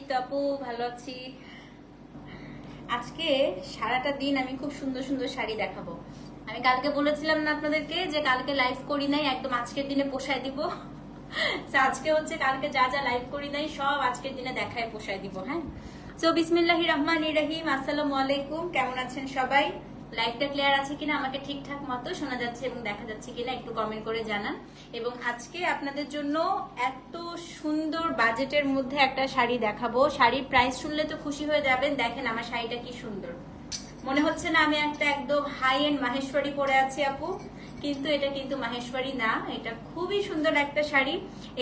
এই তো আপু, ভালো আছি। আজকে সারাটা দিন আমি খুব সুন্দর সুন্দর শাড়ি দেখাবো। আমি কালকে বলেছিলাম না আপনাদেরকে যে কালকে লাইভ করি নাই, একদম আজকের দিনে পোষায় দিব। আজকে হচ্ছে কালকে যা যা লাইভ করি নাই, সব আজকের দিনে দেখায়, পোষায় দিব হ্যাঁ? তো বিসমিল্লাহি রহমান রহিম, আসসালামু আলাইকুম, কেমন আছেন সবাই? লাইভটা ক্লিয়ার আছে কিনা আমাকে ঠিকঠাক মতো শোনা যাচ্ছে এবং দেখা যাচ্ছে কিনা একটু কমেন্ট করে জানান। এবং আজকে আপনাদের জন্য এত সুন্দর বাজেটের মধ্যে একটা শাড়ি দেখাবো। শাড়ির প্রাইস শুনলে তো খুশি হয়ে যাবেন। দেখেন আমার শাড়িটা কি সুন্দর। মনে হচ্ছে না আমি একটা একদম হাই এন্ড মাহেশ্বরী পরে আছি আপু, কিন্তু এটা কিন্তু মাহেশ্বরী না। এটা খুবই সুন্দর একটা শাড়ি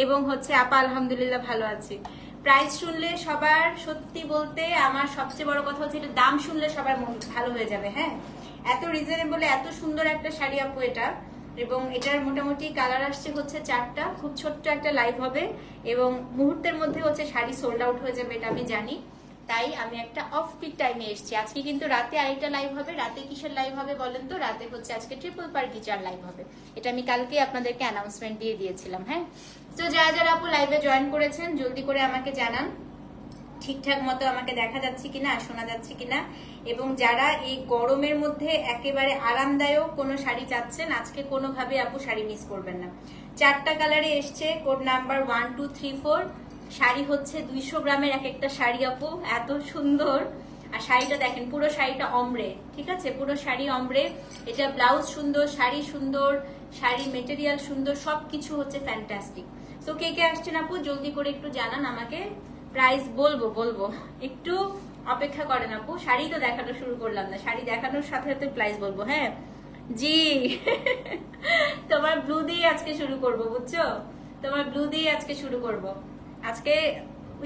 এবং হচ্ছে আপা আলহামদুলিল্লাহ ভালো আছি। প্রাইস শুনলে সবার সত্যি বলতে আমার সবচেয়ে বড় কথা হচ্ছে এটা দাম শুনলে সবার ভালো হয়ে যাবে হ্যাঁ? এত রিজনেবল এত সুন্দর একটা শাড়ি আপু এটা। এবং এটার মোটামুটি কালার আসছে হচ্ছে চারটা। খুব ছোট্ট একটা লাইভ হবে। এবং মুহূর্তের মধ্যে হচ্ছে শাড়ি সোল্ড আউট হয়ে যাবে এটা আমি জানি। তাই আমি একটা অফ পিক টাইমে এসেছি। আজকে কিন্তু রাতে আরেকটা লাইভ হবে। রাতে কিসের লাইভ হবে বলেন তো? রাতে হচ্ছে আজকে ট্রিপল পার গিচার লাইভ হবে। এটা আমি কালকে আপনাদেরকে অ্যানাউন্সমেন্ট দিয়ে দিয়েছিলাম হ্যাঁ? তো যারা যারা আপু লাইভে জয়েন করেছেন, জলদি করে আমাকে জানান। ঠিকঠাক মতো আমাকে দেখা যাচ্ছে কিনা, শোনা যাচ্ছে কিনা, এবং যারা এই গরমের মধ্যে একেবারে আরামদায়ক কোনো শাড়ি চাচ্ছেন, আজকে কোনোভাবে আপু শাড়ি মিস করবেন না। চারটা কালারে এসছে code number one two three four sari হচ্ছে দুইশো গ্রামের এক একটা শাড়ি আপু, এত সুন্দর। আর শাড়িটা দেখেন, পুরো শাড়িটা অমরে, ঠিক আছে? পুরো শাড়ি অমরে। এটা ব্লাউজ সুন্দর, শাড়ি সুন্দর, শাড়ি মেটেরিয়াল সুন্দর, সবকিছু হচ্ছে ফ্যান্টাস্টিক তো কে কে আসছেন আপু? জলদি করে একটু জানান আমাকে। প্রাইস বলব বলব। একটু অপেক্ষা করেন আপু, শাড়ি তো দেখানো শুরু করলাম না, শাড়ি দেখানোর সাথে সাথে প্রাইস বলব হ্যাঁ? জি। তোমার ব্লু দিয়ে আজকে শুরু করব, বুঝছ? তোমার ব্লু দিয়ে আজকে শুরু করব। আজকে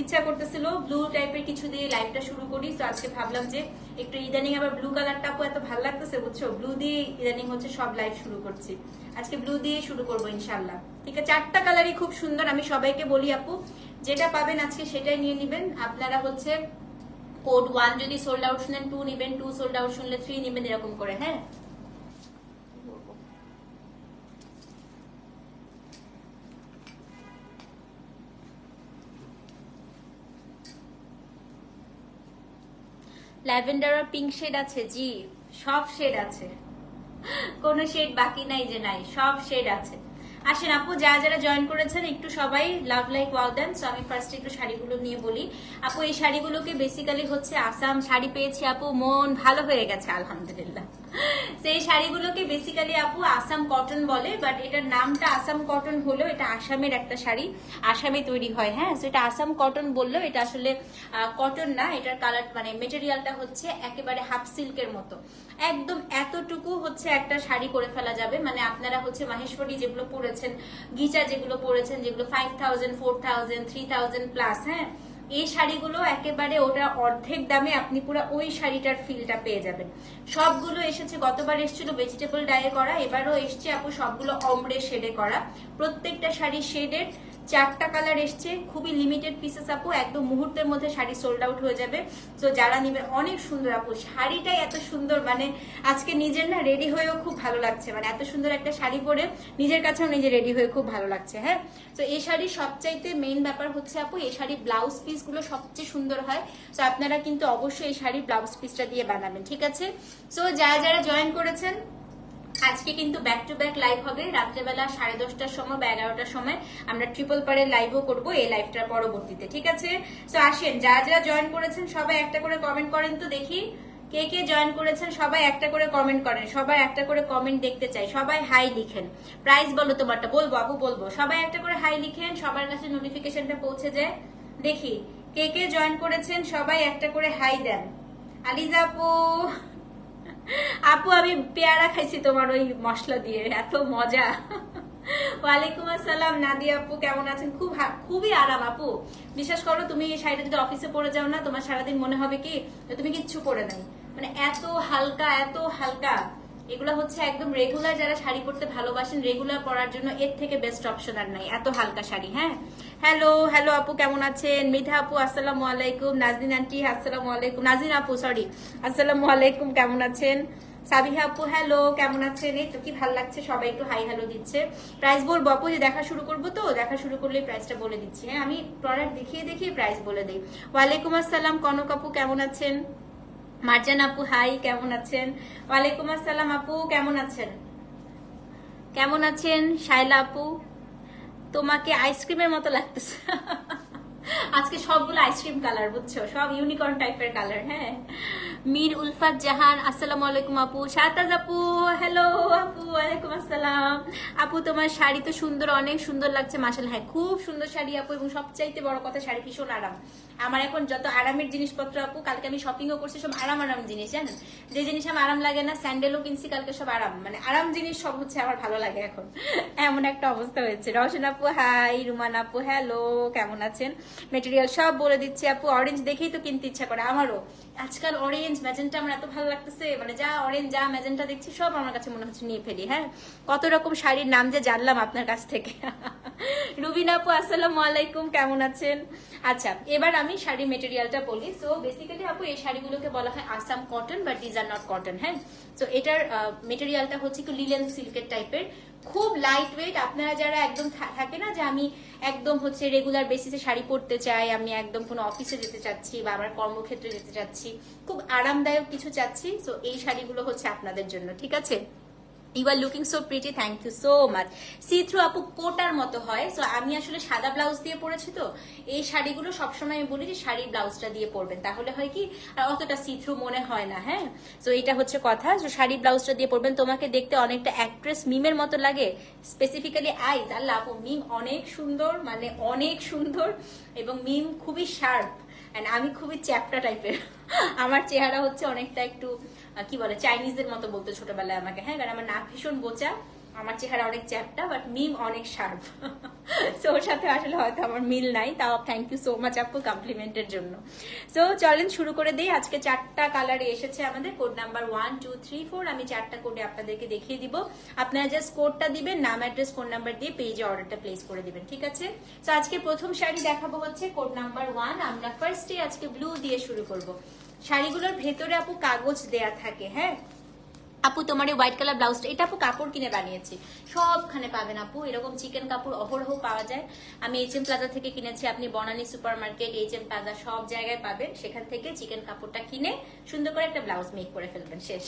ইচ্ছা করতেছিল ব্লু টাইপের কিছু দিয়ে লাইভটা শুরু করি, তো আজকে ভাবলাম যে একটু ইদানিং আবার ব্লু কালারটা এত ভালো লাগতেছে, বুঝছ? ব্লু দিয়ে ইদানিং হচ্ছে সব লাইভ শুরু করছি। আজকে ব্লু দিয়ে শুরু করব ইনশাল্লাহ ঠিক আছে, চারটা কালারই খুব সুন্দর, আমি সবাইকে বলি আপু যেটা পাবেন আজকে সেটাই নিয়ে নিবেন। আপনারা হচ্ছে কোড ওয়ান যদি সোল্ড আউট শুনেন টু নিবেন টু সোল্ড আউট শুনলে থ্রি নিবেন, এরকম করে হ্যাঁ? ল্যাভেন্ডার আর পিঙ্ক শেড আছে, জি, সব শেড আছে। কোনো শেড বাকি নাই যে নাই, সব শেড আছে। আসেন আপু, যারা যারা জয়েন করেছেন, একটু সবাই লাভ লাইক ওয়াও দেন। সো আমি ফার্স্ট একটু শাড়িগুলো নিয়ে বলি। আপু, এই শাড়িগুলোকে বেসিক্যালি হচ্ছে আসাম শাড়ি পেয়েছি আপু, মন ভালো হয়ে গেছে, আলহামদুলিল্লাহ। সেই শাড়িগুলোকে বেসিক্যালি আপু আসাম কটন বলে বাট এটার নামটা আসাম কটন হলো এটা আসামের একটা শাড়ি, আসামে তৈরি হয় হ্যাঁ? তো এটা আসাম কটন বলল এটা আসলে কটন না, এটার কালার মানে মেটেরিয়ালটা হচ্ছে একেবারে হাফ সিল্কের মতো। একদম এতটুকু হচ্ছে একটা শাড়ি করে ফেলা যাবে মানে আপনারা হচ্ছে মাহেশ্বরী যেগুলো পরেছেন গিচা যেগুলো পড়েছেন, যেগুলো ফাইভ থাউজেন্ড ফোর প্লাস হ্যাঁ? এই শাড়িগুলো একেবারে ওটা অর্ধেক দামে আপনি পুরো ওই শাড়িটার ফিলটা পেয়ে যাবেন। সবগুলো এসেছে, গতবার এসেছিল ভেজিটেবল ডায়ে করা, এবারও এসছে আপু সবগুলো অমরে শেডে করা। প্রত্যেকটা শাড়ি শেডের চারটা কালার এসছে, খুবই লিমিটেড পিসেস আপু, একদম মুহূর্তের মধ্যে শাড়ি সোল্ড আউট হয়ে যাবে। তো যারা নিবে, অনেক সুন্দর আপু, শাড়িটাই এত সুন্দর মানে আজকে নিজের না রেডি হয়েও খুব ভালো লাগছে মানে এত সুন্দর একটা শাড়ি পরে নিজের কাছেও নিজে রেডি হয়ে খুব ভালো লাগছে হ্যাঁ? তো এই শাড়ির সবচাইতে মেইন ব্যাপার হচ্ছে আপু, এই শাড়ির ব্লাউজ পিসগুলো সবচেয়ে সুন্দর হয়। তো আপনারা কিন্তু অবশ্যই এই শাড়ির ব্লাউজ পিসটা দিয়ে বানাবেন, ঠিক আছে? তো যারা যারা জয়েন করেছেন আজকে কিন্তু ব্যাক টু ব্যাক লাইভ হবে। রাত্রেবেলা সাড়ে দশটার সময় বা এগারোটার সময় আমরা ট্রিপল পারের লাইভও করব এই লাইভটার পরবর্তীতে, ঠিক আছে? তো আসেন যারা যারা জয়েন করেছেন সবাই একটা করে কমেন্ট করেন তো দেখি। কে কে জয়েন করেছেন সবাই একটা করে কমেন্ট করেন। সবাই একটা করে কমেন্ট দেখতে চাই। সবাই হাই লিখেন। প্রাইস বলো তোমারটা, বলব আপু বলব। সবাই একটা করে হাই লিখেন, সবার কাছে নোটিফিকেশনটা পৌঁছে যায়। দেখি, কে কে জয়েন করেছেন সবাই একটা করে হাই দেন। আলিজা আপু, আমি পেয়ারা খাইছি তোমার ওই মশলা দিয়ে, এত মজা। ওয়ালাইকুম আসসালাম, নাদিয়া আপু, কেমন আছেন? খুব খুবই আরাম আপু। বিশ্বাস করো, তুমি এই শাড়িটা যদি অফিসে পরে যাও না, তোমার সারাদিন মনে হবে কি তুমি কিচ্ছু পরে নাই। মানে এত হালকা এত হালকা। এগুলো হচ্ছে একদম রেগুলার যারা শাড়ি পরতে ভালোবাসেন রেগুলার পরার জন্য এর থেকে বেস্ট অপশন আর নাই। এত হালকা শাড়ি হ্যাঁ? হ্যালো হ্যালো আপু, কেমন আছেন? মিঠা আপু, আসসালামু আলাইকুম। নাজদিন আন্টি আসসালামু আলাইকুম। নাজিন আপু সরি আসসালামু আলাইকুম, কেমন আছেন? সাবিহা আপু হ্যালো কেমন আছেন? এই তো কি ভালো লাগছে? সবাই একটু হাই হ্যালো দিচ্ছে। প্রাইস বলব আপু, যে দেখা শুরু করব তো? দেখা শুরু করলে প্রাইসটা বলে দিচ্ছি হ্যাঁ? আমি প্রোডাক্ট দেখিয়ে দেখিয়ে প্রাইস বলে দিই। ওয়ালাইকুম আসসালাম, কনক আপু, কেমন আছেন? মার্জান আপু, হাই, কেমন আছেন? ওয়ালাইকুম আসসালাম আপু, কেমন আছেন? কেমন আছেন শাইলা আপু? তোমাকে আইসক্রিমের মতো লাগতেছে। আজকে সবগুলো আইসক্রিম কালার, বুঝছ? সব ইউনিকর্ন টাইপের কালার হ্যাঁ? মীর উলফাত জাহান, আসসালামু আলাইকুম আপু। শাহতাজ আপু হ্যালো আপু, ওয়ালাইকুম আসসালাম। আপু, তোমার শাড়ি তো সুন্দর, অনেক সুন্দর লাগছে মাসাল হ্যাঁ খুব সুন্দর শাড়ি আপু, এবং সবচাইতে বড় কথা, শাড়ি ভীষণ আরাম। আমার এখন যত আরামের জিনিসপত্র আপু, কালকে আমি শপিংও করছি, সব আরাম আরাম জিনিস, জানেন? যে জিনিস আমার আরাম লাগে না স্যান্ডেলও কিনছি, কালকে সব আরাম। মানে আরাম জিনিস সব হচ্ছে আমার ভালো লাগে এখন। এমন একটা অবস্থা হয়েছে। রওশন আপু হাই রুমান আপু হ্যালো কেমন আছেন? মেটেরিয়াল সব বলে দিচ্ছি আপু অরেঞ্জ দেখেই তো কিনতে ইচ্ছা করে, আমারও। আজকাল অরেঞ্জ ম্যাজেন্টা আমার এত ভালো লাগতেছে। মানে যা অরেঞ্জ যা ম্যাজেন্টা দেখছি, সব আমার কাছে মনে হচ্ছে নিয়ে ফেলি হ্যাঁ? কত রকম শাড়ির নাম যে জানলাম আপনার কাছ থেকে। রুবিন আপু, আসসালামু আলাইকুম, কেমন আছেন? আচ্ছা এবার আমি শাড়ি মেটেরিয়ালটা বলি। সো বেসিক্যালি আপু, এই শাড়িগুলোকে বলা হয় আসাম কটন বা ডিজ আর নট কটন হ্যাঁ? তো এটার মেটেরিয়ালটা হচ্ছে একটু লিলেন সিল্কের টাইপের খুব লাইট ওয়েট আপনারা যারা একদম থাকে না যে আমি একদম হচ্ছে রেগুলার বেসিসে শাড়ি পরতে চাই, আমি একদম কোনো অফিসে যেতে চাচ্ছি বা আমার কর্মক্ষেত্রে যেতে চাচ্ছি, খুব আরামদায়ক কিছু চাচ্ছি। তো এই শাড়িগুলো হচ্ছে আপনাদের জন্য, ঠিক আছে? You are looking so pretty thank you so much see through আপু কোটার মতো হয় সো আমি আসলে সাদা ব্লাউজ দিয়ে পরেছি তো, এই শাড়িগুলো সবসময় আমি বলি যে শাড়ির ব্লাউজটা দিয়ে পরবেন, তাহলে হয় কি, আর অতটা সি থ্রু মনে হয় না হ্যাঁ? তো এটা হচ্ছে কথা তো শাড়ির ব্লাউজটা দিয়ে পরবেন, তোমাকে দেখতে অনেকটা অ্যাক্ট্রেস মিমের মতো লাগে স্পেসিফিক্যালি আইজ আল্লাহ আপু মিম অনেক সুন্দর মানে অনেক সুন্দর, এবং মিম খুবই শার্প অ্যান্ড আমি খুবই চ্যাপটা টাইপের। আমার চেহারা হচ্ছে অনেকটা একটু কি বলে চাইনিজদের মতো বলতো ছোটবেলায় আমাকে। হ্যাঁ কারণ আমার নাক ভীষণ বোচা। আমার চেহারা অনেক চ্যাপটা বাট মিম অনেক শার্প সো ওর সাথে আসলে হয়তো আমার মিল নাই, তাও থ্যাংক ইউ সো মাচ আপু কমপ্লিমেন্টের জন্য. সো চলেন শুরু করে দিই। আজকে চারটা কালার এসেছে আমাদের code number one two three four আমি চারটা কোডে আপনাদেরকে দেখিয়ে দিব। আপনারা জাস্ট কোডটা দিবেন, নাম অ্যাড্রেস ফোন নাম্বার দিয়ে পেজে অর্ডারটা প্লেস করে দিবেন, ঠিক আছে? তো আজকে প্রথম শাড়ি দেখাবো হচ্ছে কোড নাম্বার ওয়ান আমরা ফার্স্টে আজকে ব্লু দিয়ে শুরু করব। শাড়িগুলোর ভেতরে আপু কাগজ দেয়া থাকে হ্যাঁ? আপু, তোমার এই হোয়াইট কালার ব্লাউজটা এটা আপু কাপড় কিনে বানিয়েছি। সবখানে পাবেন আপু, এরকম চিকেন কাপড় অহরহ পাওয়া যায়। আমি এইচ এম প্লাজা থেকে কিনেছি, আপনি Banani super market H M plaza সব জায়গায় পাবেন। সেখান থেকে চিকেন কাপড়টা কিনে সুন্দর করে একটা ব্লাউজ মেক করে ফেলবেন, শেষ।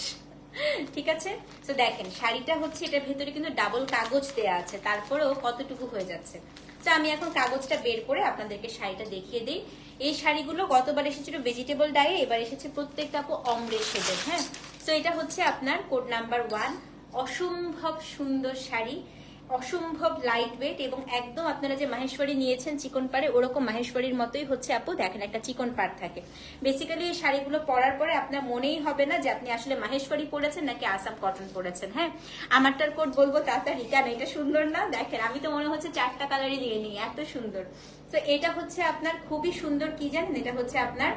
ঠিক আছে? তো দেখেন, শাড়িটা হচ্ছে এটার ভেতরে কিন্তু ডাবল কাগজ দেয়া আছে, তারপরেও কতটুকু হয়ে যাচ্ছে। তো আমি এখন কাগজটা বের করে আপনাদেরকে শাড়িটা দেখিয়ে দিই। এই শাড়িগুলো গতবার এসেছিল ভেজিটেবল ডায়ে এবার এসেছে প্রত্যেকটা আপু অমরে শেডের হ্যাঁ? তো এটা হচ্ছে আপনার কোড নাম্বার ওয়ান অসম্ভব সুন্দর শাড়ি, অসম্ভব লাইট ওয়েট এবং একদম আপনারা যে মাহেশ্বরী নিয়েছেন চিকন পাড়ে, ওরকম মাহেশ্বরীর মতোই হচ্ছে আপু। দেখেন একটা চিকন পাড় থাকে। বেসিক্যালি এই শাড়িগুলো পরার পরে আপনার মনেই হবে না যে আপনি আসলে মাহেশ্বরী পরেছেন নাকি আসাম কটন পরেছেন হ্যাঁ? আমারটার কোট বলব তাড়াতাড়ি কেন এটা সুন্দর না? দেখেন, আমি তো মনে হচ্ছে চারটা কালারই দিয়ে নিই, এত সুন্দর। তো এটা হচ্ছে আপনার খুবই সুন্দর, কি জানেন? এটা হচ্ছে আপনার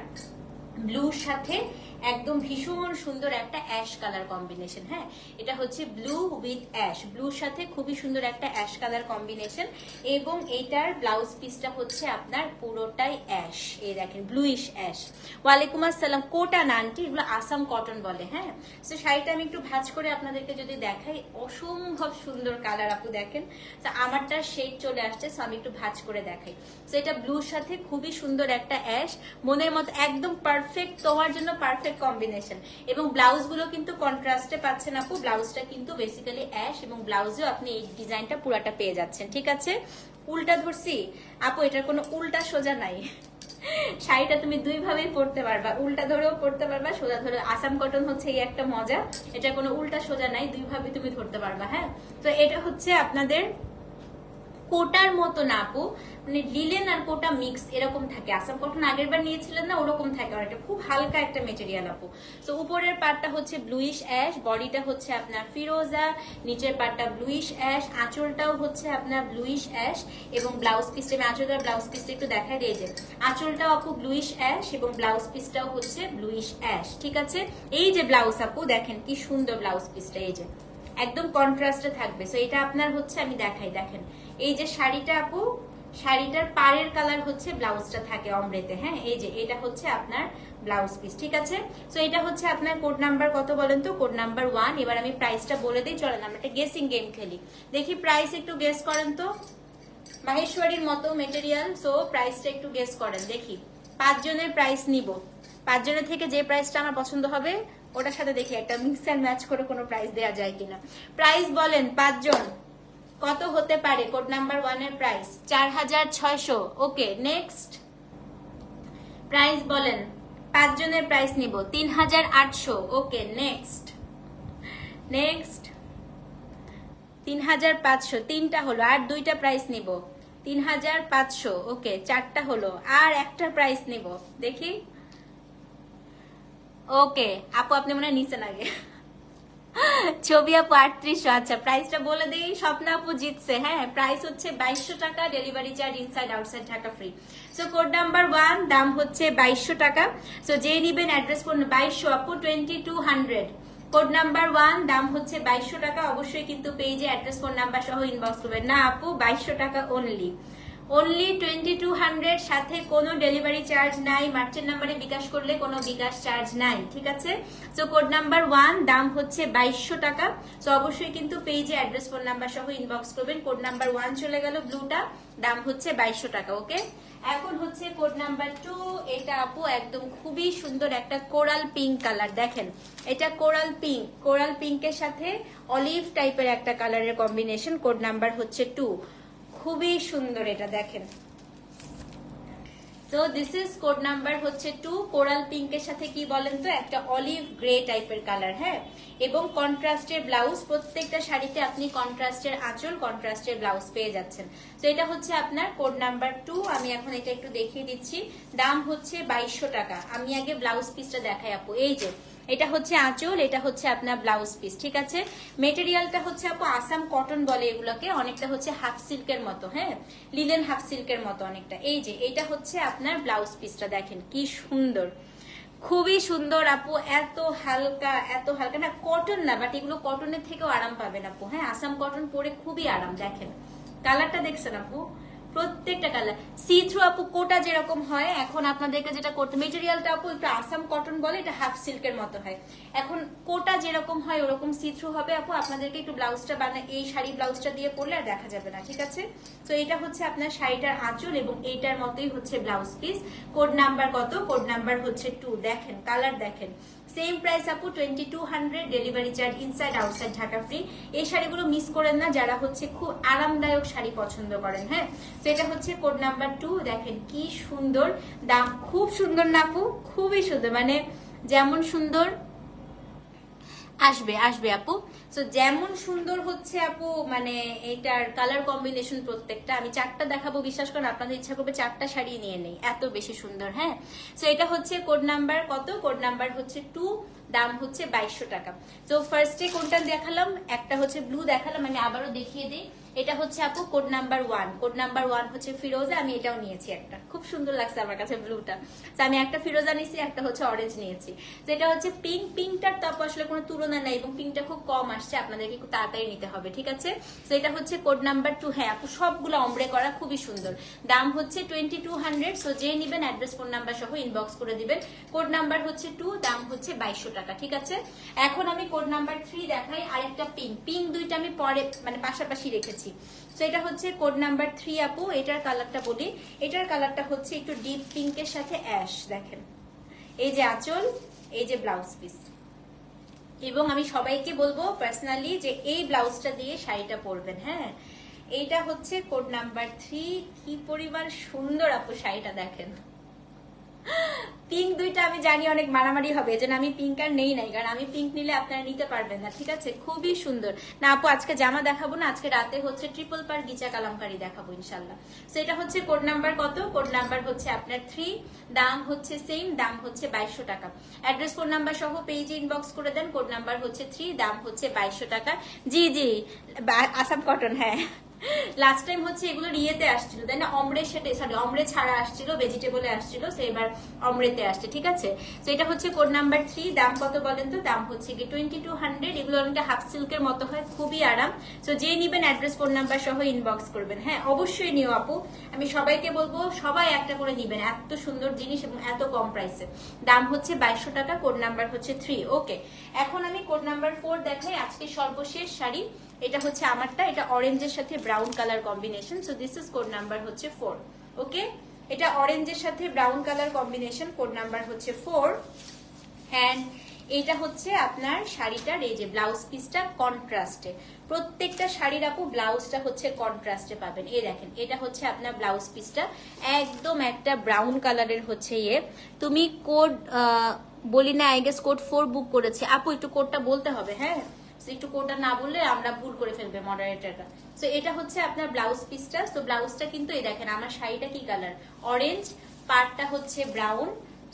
ব্লুর সাথে একদম ভীষণ সুন্দর একটা অ্যাশ কালার কম্বিনেশন হ্যাঁ? এটা হচ্ছে ব্লু উইথ অ্যাশ। ব্লুর সাথে খুবই সুন্দর একটা অ্যাশ কালার কম্বিনেশন এবং এইটার ব্লাউজ পিসটা হচ্ছে আপনার পুরোটাই অ্যাশ। এই দেখেন ব্লুইশ অ্যাশ। ওয়ালাইকুম আসসালাম। কোটা নানটি এগুলো আসাম কটন বলে হ্যাঁ? তো শাড়িটা আমি একটু ভাজ করে আপনাদেরকে যদি দেখাই, অসম্ভব সুন্দর কালার আপু দেখেন। তো আমারটা শেড চলে আসছে সো আমি একটু ভাজ করে দেখাই। তো এটা ব্লুর সাথে খুবই সুন্দর একটা অ্যাশ। মনের মতো একদম পারফেক্ট তোমার জন্য পারফেক্ট কম্বিনেশন এবং ব্লাউজগুলো কিন্তু কন্ট্রাস্টে পাচ্ছেন আপু। ব্লাউজটা কিন্তু বেসিক্যালি অ্যাশ এবং ব্লাউজেও আপনি এই ডিজাইনটা পুরাটা পেয়ে যাচ্ছেন, ঠিক আছে? উল্টা ধরছি? আপু, এটার কোনো উল্টা সোজা নাই। শাড়িটা তুমি দুই ভাবেই পরতে পারবা। উল্টা ধরেও পরতে পারবা, সোজা ধরে আসাম কটন হচ্ছে এই একটা মজা। এটা কোনো উল্টা সোজা নাই দুই ভাবে তুমি ধরতে পারবা হ্যাঁ? তো এটা হচ্ছে আপনাদের কোটার মতো না আপু। মানে লিলেন আর কোটা মিক্স এরকম থাকে। আসাম কটন আগের বার নিয়েছিলেন না ওরকম থাকে অনেকটা খুব হালকা একটা মেটেরিয়াল আপু। তো উপরের পার্টটা হচ্ছে ব্লুইশ অ্যাশ বডিটা হচ্ছে আপনার ফিরোজা, নিচের পার্টটা ব্লুইশ অ্যাশ আঁচলটাও হচ্ছে আপনার ব্লুইশ অ্যাশ এবং ব্লাউজ পিসটা আমি আঁচলটার ব্লাউজ পিসটা একটু দেখাই দিয়ে যে আঁচলটাও আপু ব্লুইশ অ্যাশ এবং ব্লাউজ পিসটাও হচ্ছে ব্লুইশ অ্যাশ ঠিক আছে? এই যে ব্লাউজ আপু, দেখেন কি সুন্দর ব্লাউজ পিসটা এই যে। একদম কন্ট্রাস্টে থাকবে। সো এটা আপনার হচ্ছে, আমি দেখাই, দেখেন। এই যে শাড়িটা আপু, শাড়িটার পাড়ের কালার হচ্ছে ব্লাউজটা থাকে অমরেতে হ্যাঁ? এই যে, এটা হচ্ছে আপনার ব্লাউজ পিস ঠিক আছে? তো এটা হচ্ছে আপনার কোড নাম্বার কত বলেন তো? কোড নাম্বার ওয়ান এবার আমি প্রাইসটা বলে দিই, চলেন আমরা একটা গেসিং গেম খেলি। দেখি প্রাইস একটু গেস করেন তো? মাহেশ্বরীর মতো মেটেরিয়াল সো প্রাইসটা একটু গেস করেন, দেখি। পাঁচজনের প্রাইস নিব। পাঁচজনের থেকে যে প্রাইসটা আমার পছন্দ হবে, ওটার সাথে দেখি একটা মিক্স অ্যান্ড ম্যাচ করে কোনো প্রাইস দেওয়া যায় কিনা। প্রাইস বলেন পাঁচজন। কত হতে পারে? কোড নাম্বার ওয়ানের প্রাইস চার হাজার ছয়শো। ওকে নেক্সট প্রাইস বলেন। পাঁচজনের প্রাইস নিব। তিন হাজার আটশো। ওকে নেক্সট নেক্সট তিন হাজার পাঁচশো। তিনটা হলো। আর দুইটা প্রাইস নিব। তিন হাজার পাঁচশো। ওকে, চারটা হলো। আর একটা প্রাইস নিব। দেখি। ওকে, আপু, আপনি মনে হয় নিচেন আগে। ছবি আপু আটত্রিশশো আচ্ছা প্রাইসটা বলে দিই। স্বপ্ন আপু জিতছে হ্যাঁ প্রাইস হচ্ছে বাইশশো টাকা delivery charge inside outside Dhaka free so code number one দাম হচ্ছে বাইশশো টাকা। সো যে নিবেন অ্যাড্রেস করুন, বাইশশো আপু twenty two hundred code number one দাম হচ্ছে বাইশশো টাকা। অবশ্যই কিন্তু পেজে অ্যাড্রেস ফোন নাম্বার সহ ইনবক্স করবেন। না আপু, বাইশশো টাকা অনলি অনলি টোয়েন্টি টু সাথে কোনো ডেলিভারি চার্জ নাই মার্চেন্ট নাম্বারে বিকাশ করলে কোনো বিকাশ চার্জ নাই, ঠিক আছে? সো কোড নাম্বার ওয়ান দাম হচ্ছে বাইশশো টাকা। সো অবশ্যই কিন্তু পেজে অ্যাড্রেস ফোন নাম্বার সহ ইনবক্স করবেন। কোড নাম্বার ওয়ান চলে গেল ব্লুটা দাম হচ্ছে বাইশশো টাকা ওকে এখন হচ্ছে কোড নাম্বার টু এটা আপু একদম খুবই সুন্দর একটা কোরাল পিঙ্ক কালার দেখেন। এটা কোরাল পিঙ্ক কোরাল পিঙ্কের সাথে অলিভ টাইপের একটা কালারের কম্বিনেশন কোড নাম্বার হচ্ছে টু খুবই সুন্দর এটা, দেখেন। তো দিস ইজ কোড নাম্বার হচ্ছে টু কোরাল পিঙ্কের সাথে কি বলেন তো? একটা অলিভ গ্রে টাইপের কালার হ্যাঁ? এবং কন্ট্রাস্টের ব্লাউজ প্রত্যেকটা শাড়িতে আপনি কন্ট্রাস্টের আঁচল কন্ট্রাস্টের ব্লাউজ পেয়ে যাচ্ছেন। তো এটা হচ্ছে আপনার কোড নাম্বার টু আমি এখন এটা একটু দেখিয়ে দিচ্ছি। দাম হচ্ছে বাইশশো টাকা। আমি আগে ব্লাউজ পিসটা দেখাই আপু। এই যে এটা হচ্ছে আঁচল, এটা হচ্ছে আপনার ব্লাউজ পিস ঠিক আছে? মেটেরিয়ালটা হচ্ছে আপু আসাম কটন বলে এগুলোকে, অনেকটা হচ্ছে হাফ সিল্কের মতো হ্যাঁ? লিলেন হাফ সিল্কের মতো অনেকটা। এই যে, এটা হচ্ছে আপনার ব্লাউজ পিসটা দেখেন কি সুন্দর। খুবই সুন্দর আপু, এত হালকা এত হালকা না কটন না বাট এগুলো কটনের থেকেও আরাম পাবেন আপু হ্যাঁ? আসাম কটন পরে খুবই আরাম, দেখেন। কালারটা দেখছেন আপু? প্রত্যেকটা কালার সি থ্রু আপু কোটা যেরকম হয়, এখন আপনাদেরকে যেটা করতে মেটেরিয়ালটা আপু, একটু আসাম কটন বলে, এটা হাফ সিল্কের মতো হয়। এখন কোটা যেরকম হয়, ওরকম সি থ্রু হবে আপু, আপনাদেরকে একটু ব্লাউজটা বানা এই শাড়ি ব্লাউজটা দিয়ে পরলে আর দেখা যাবে না, ঠিক আছে? তো এটা হচ্ছে আপনার শাড়িটার আঁচল এবং এইটার মতোই হচ্ছে ব্লাউজ পিস কোড নাম্বার কত? কোড নাম্বার হচ্ছে টু দেখেন কালার দেখেন। সেম প্রাইস আপু twenty two hundred delivery charge inside outside Dhaka free এই শাড়িগুলো মিস করেন না যারা হচ্ছে খুব আরামদায়ক শাড়ি পছন্দ করেন হ্যাঁ? তো এটা হচ্ছে কোড নাম্বার টু দেখেন কি সুন্দর। দাম খুব সুন্দর না আপু, খুবই সুন্দর। মানে যেমন সুন্দর আসবে আসবে আপু। তো যেমন সুন্দর হচ্ছে আপু মানে এটার কালার কম্বিনেশন প্রত্যেকটা, আমি চারটা দেখাবো, বিশ্বাস করেন, আপনাদের ইচ্ছা করবে চারটা শাড়ি নিয়ে নেই, এত বেশি সুন্দর হ্যাঁ? তো এটা হচ্ছে কোড নাম্বার কত? কোড নাম্বার হচ্ছে টু দাম হচ্ছে বাইশশো টাকা। তো ফার্স্টে কোনটা দেখালাম? একটা হচ্ছে ব্লু দেখালাম, আমি আবারও দেখিয়ে দিই। এটা হচ্ছে আপু code number one code number one হচ্ছে ফিরোজা, আমি এটাও নিয়েছি একটা। খুব সুন্দর লাগছে আমার কাছে ব্লুটা তো আমি একটা ফিরোজা নিয়েছি, একটা হচ্ছে অরেঞ্জ নিয়েছি। তো এটা হচ্ছে পিঙ্ক পিঙ্কটার তো আপু আসলে কোনো তুলনা নেই এবং পিঙ্কটা খুব কম আসছে, আপনাদেরকে খুব তাড়াতাড়ি নিতে হবে, ঠিক আছে? তো এটা হচ্ছে কোড নাম্বার টু হ্যাঁ আপু, সবগুলো অমরে করা খুবই সুন্দর। দাম হচ্ছে টোয়েন্টি টু হান্ড্রেড সো যে নিবেন অ্যাড্রেস ফোন নাম্বার সহ ইনবক্স করে দিবেন। কোড নাম্বার হচ্ছে টু দাম হচ্ছে বাইশশো টাকা, ঠিক আছে? এখন আমি কোড নাম্বার থ্রি দেখাই, আরেকটা পিঙ্ক পিঙ্ক দুইটা আমি পরে মানে পাশাপাশি রেখেছি। তো এটা হচ্ছে কোড নাম্বার থ্রি আপু, এটার কালারটা বলি। এটার কালারটা হচ্ছে একটু ডিপ পিঙ্কের সাথে অ্যাশ দেখেন। এই যে আঁচল, এই যে ব্লাউজ পিস এবং আমি সবাইকে বলব পার্সোনালি যে এই ব্লাউজটা দিয়ে শাড়িটা পরবেন হ্যাঁ? এইটা হচ্ছে কোড নাম্বার থ্রি কি পরিমাণ সুন্দর আপু শাড়িটা, দেখেন। পিঙ্ক দুইটা আমি জানি অনেক মারামারি হবে, এজন্য আমি পিঙ্ক আর নেই নাই, কারণ আমি পিঙ্ক নিলে আপনারা নিতে পারবেন না, ঠিক আছে? খুবই সুন্দর। না, আপু, আজকে জামা দেখাবো না, আজকে রাতে হচ্ছে ট্রিপল পার গিচা কালামকারি দেখাবো ইনশাল্লাহ সেটা হচ্ছে কোড নাম্বার কত? কোড নাম্বার হচ্ছে আপনার থ্রি দাম হচ্ছে সেম দাম হচ্ছে বাইশশো টাকা। অ্যাড্রেস কোড নাম্বার সহ পেজে ইনবক্স করে দেন কোড নাম্বার হচ্ছে থ্রি দাম হচ্ছে বাইশশো টাকা। জি জি আসাম কটন হ্যাঁ। লাস্ট টাইম হচ্ছে এগুলো ইয়েতে আসছিল, তাই না? অমরে সেটে সরি অমরে ছাড়া আসছিল ভেজিটেবলে আসছিল সে এবার অমরেতে আসছে, ঠিক আছে? তো এটা হচ্ছে কোড নাম্বার থ্রি দাম কত বলেন তো? দাম হচ্ছে কি টোয়েন্টি টু হান্ড্রেড এগুলো অনেকটা হাফ সিল্কের মতো হয়, খুবই আরাম। তো যে নিবেন অ্যাড্রেস ফোন নাম্বার সহ ইনবক্স করবেন হ্যাঁ? অবশ্যই নিও আপু। আমি সবাইকে বলব, সবাই একটা করে নিবেন, এত সুন্দর জিনিস এবং এত কম প্রাইসে দাম হচ্ছে বাইশশো টাকা কোড নাম্বার হচ্ছে থ্রি ওকে এখন আমি কোড নাম্বার ফোর দেখাই, আজকে সর্বশেষ শাড়ি। এটা হচ্ছে আমারটা, এটা অরেঞ্জের সাথে brown colour combination so this is code number হচ্ছে ফোর ওকে এটা অরেঞ্জের সাথে brown colour combination code number হচ্ছে ফোর অ্যান্ড এটা হচ্ছে আপনার শাড়িটার এই যে ব্লাউজ পিসটা কন্ট্রাস্টে প্রত্যেকটা শাড়ির আপু ব্লাউজটা হচ্ছে কন্ট্রাস্টে পাবেন। এই দেখেন, এটা হচ্ছে আপনার ব্লাউজ পিসটা একদম একটা ব্রাউন কালারের হচ্ছে ইয়ে। তুমি কোড বলি না I guess code four book করেছে। আপু, একটু কোডটা বলতে হবে হ্যাঁ? একটু কোডটা না বললে আমরা ভুল করে ফেলবে মডারেটারটা তো এটা হচ্ছে আপনার ব্লাউজ পিসটা তো ব্লাউজটা কিন্তু এই দেখেন, আমার শাড়িটা কি কালার অরেঞ্জ পার্টটা হচ্ছে ব্রাউন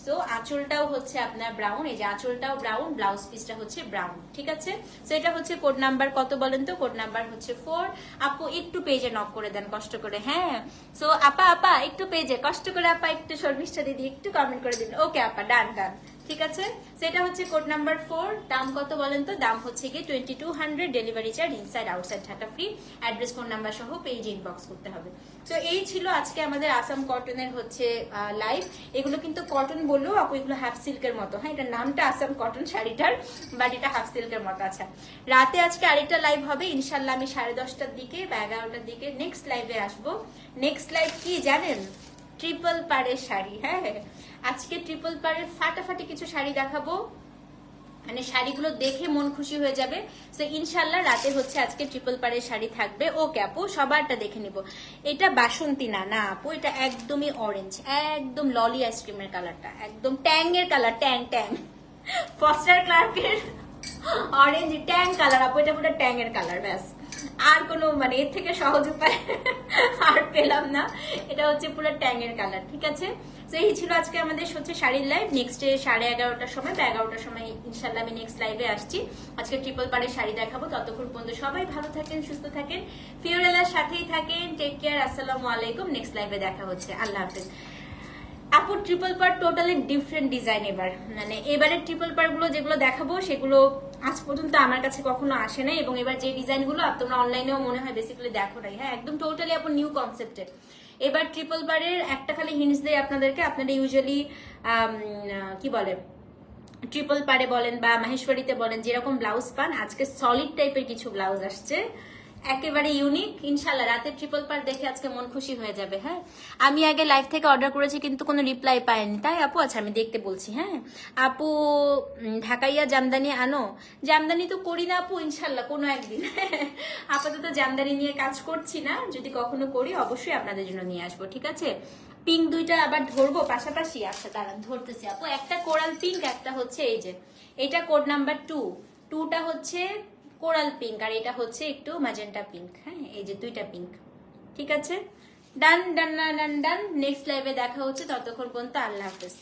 সো আঁচলটাও হচ্ছে আপনার ব্রাউন এই যে আঁচলটাও ব্রাউন ব্লাউজ পিসটা হচ্ছে ব্রাউন ঠিক আছে? তো এটা হচ্ছে কোড নাম্বার কত বলেন তো? কোড নাম্বার হচ্ছে ফোর আপু, একটু পেজে নক করে দেন, কষ্ট করে হ্যাঁ? সো আপা আপা, একটু পেজে কষ্ট করে আপা, একটু শর্মিষ্ঠা দিদি, একটু কমেন্ট করে দিন। ওকে আপা ডান ডান ঠিক আছে? সেটা হচ্ছে কোড নাম্বার ফোর দাম কত বলেন তো? দাম হচ্ছে গিয়ে twenty two hundred delivery charge inside outside Dhaka free address phone number সহ পেজ ইনবক্স করতে হবে। তো এই ছিল আজকে আমাদের আসাম কটনের হচ্ছে লাইভ এগুলো কিন্তু কটন বললেও আপু এগুলো হাফ সিল্কের মতো। হ্যাঁ এটার নামটা আসাম কটন শাড়িটার বাট এটা হাফ সিল্কের মতো আচ্ছা। রাতে আজকে আরেকটা লাইভ হবে ইনশাল্লাহ আমি সাড়ে দশটার দিকে বা এগারোটার দিকে নেক্সট লাইভে আসব। নেক্সট লাইভ কি জানেন? ট্রিপল পাড়ের শাড়ি হ্যাঁ? আজকে ট্রিপল পাড়ের ফাটাফাটি কিছু শাড়ি দেখাবো। মানে শাড়িগুলো দেখে মন খুশি হয়ে যাবে। তো ইনশাল্লাহ রাতে হচ্ছে আজকে ট্রিপল পাড়ের শাড়ি থাকবে। ওকে আপু, সবারটা দেখে নিব। এটা বাসন্তী না না আপু, এটা একদমই অরেঞ্জ একদম ললি আইসক্রিমের কালারটা একদম ট্যাং এর কালার ট্যাং ট্যাং ফস্টার ক্লার্কের অরেঞ্জ ট্যাং কালার আপু, এটা পুরো ট্যাং এর কালার ব্যাস। আর কোনো মানে এর থেকে সহজ উপায় আর পেলাম না। এটা হচ্ছে পুরো ট্যাং এর কালার ঠিক আছে? তো এই ছিল আজকে আমাদের হচ্ছে শাড়ির লাইভ নেক্সট ডে সাড়ে এগারোটার সময় বা এগারোটার সময় ইনশাল্লাহ আমি নেক্সট লাইভে আসছি। আজকে ট্রিপল পাড়ের শাড়ি দেখাবো। ততক্ষণ পর্যন্ত সবাই ভালো থাকেন, সুস্থ থাকেন। ফিওরেলার সাথেই থাকেন। টেক কেয়ার আসসালামু আলাইকুম। নেক্সট লাইভে দেখা হচ্ছে। আল্লাহ হাফেজ। আপুর ট্রিপল পার টোটালি ডিফারেন্ট ডিজাইন এবার। মানে এবারের ট্রিপল পারগুলো যেগুলো দেখাবো, সেগুলো আজ পর্যন্ত আমার কাছে কখনো আসে নাই এবং এবার যে ডিজাইনগুলো তোমরা অনলাইনেও মনে হয় বেসিক্যালি দেখো নাই। হ্যাঁ একদম টোটালি আপনার নিউ কনসেপ্টে এবার ট্রিপল বারের একটা খালি হিন্টস দেয় আপনাদেরকে। আপনারা ইউজুয়ালি কি বলে? ট্রিপল পারে বলেন বা মাহেশ্বরীতে বলেন, যেরকম ব্লাউজ পান, আজকে সলিড টাইপের কিছু ব্লাউজ আসছে। একেবারে ইউনিক ইনশাল্লাহ রাতে ট্রিপল পার দেখে আজকে মন খুশি হয়ে যাবে হ্যাঁ? আমি আগে লাইভ থেকে অর্ডার করেছি, কিন্তু কোনো রিপ্লাই পাইনি। তাই আপু আচ্ছা আমি দেখতে বলছি হ্যাঁ? আপু ঢাকাইয়া জামদানি আনো। জামদানি তো করি না আপু ইনশাল্লাহ কোনো একদিন। আপাতত জামদানি নিয়ে কাজ করছি না। যদি কখনো করি, অবশ্যই আপনাদের জন্য নিয়ে আসব, ঠিক আছে? পিঙ্ক দুইটা আবার ধরবো পাশাপাশি। আচ্ছা দাঁড়ান, ধরতেছি। আপু, একটা কোরাল পিঙ্ক একটা হচ্ছে এই যে, এটা কোড নাম্বার টু টুটা হচ্ছে কোরাল পিঙ্ক, আর এটা হচ্ছে একটু ম্যাজেন্টা পিঙ্ক হ্যাঁ এই যে দুইটা পিঙ্ক, ঠিক আছে? ডান ডান ডান ডান নেক্সট লাইভে দেখা হচ্ছে, ততক্ষণ পর্যন্ত আল্লাহ হাফেজ।